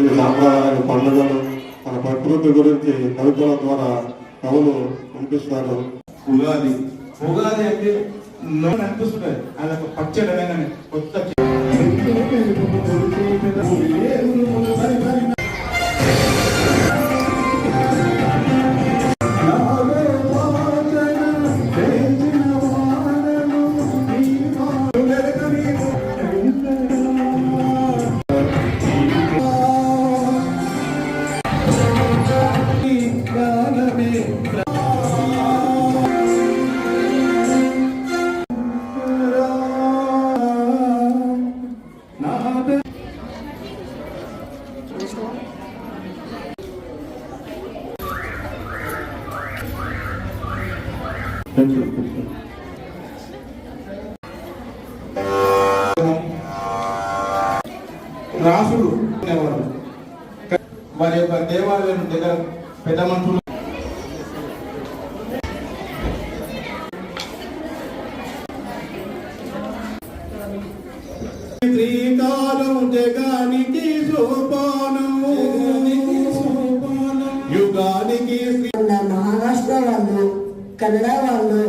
ఈ సాంప్రదాయ పండుగలు మన ప్రకృతి గురించి కవితల ద్వారా కవులు వినిపిస్తారు. ఉగాది. ఉగాది అంటే అనిపిస్తుంది అది ఒక పచ్చడి కొత్త రాసులు అనేవారు వారి యొక్క దేవాలయం దగ్గర పెద్ద మనుషులు శ్రీకారం జగానికి సోపానము యుగానికి మహారాష్ట్ర వాళ్ళు కన్నడ వాళ్ళు